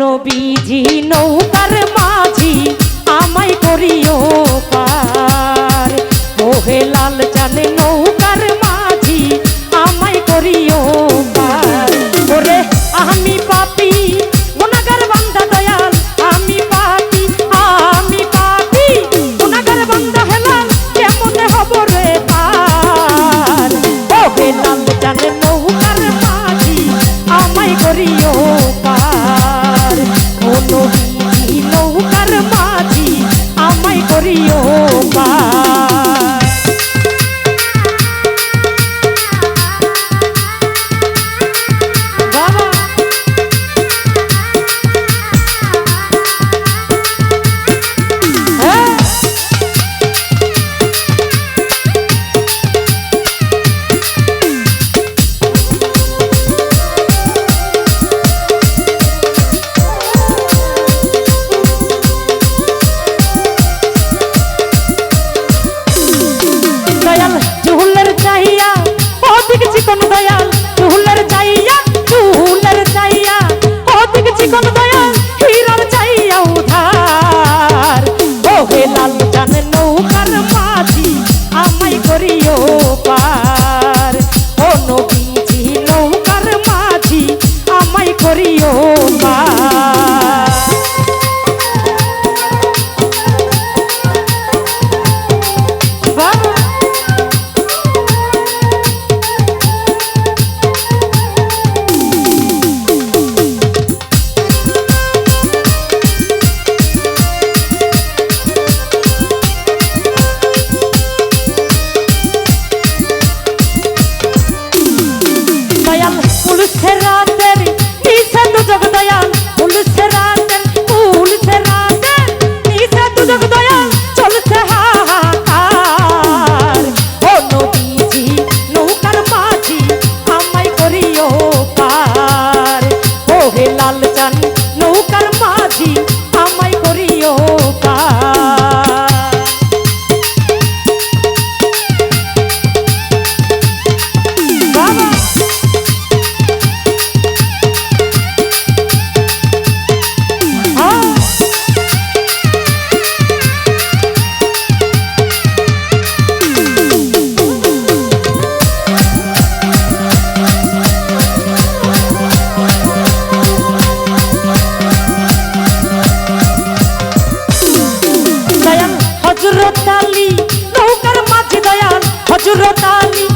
নবীজি নৌকার মাঝি আমায় করিও দয়াল জহুল্লার চাইয়া ও দেখেছি কোন দয়াল জহুল্লার চাইয়া জহুল্লার চাইয়া ও দেখেছি কোন দয়াল, হিরার চাইয়া উধার। ও হে লাল জানে নৌ Rádio Rotário.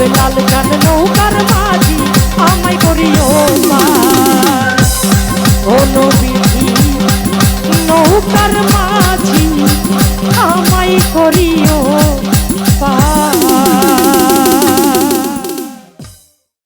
ওরে লাল নৌকার মাঝি আমায় করিও ও নবীজি নৌকার মাঝি আমায় করিও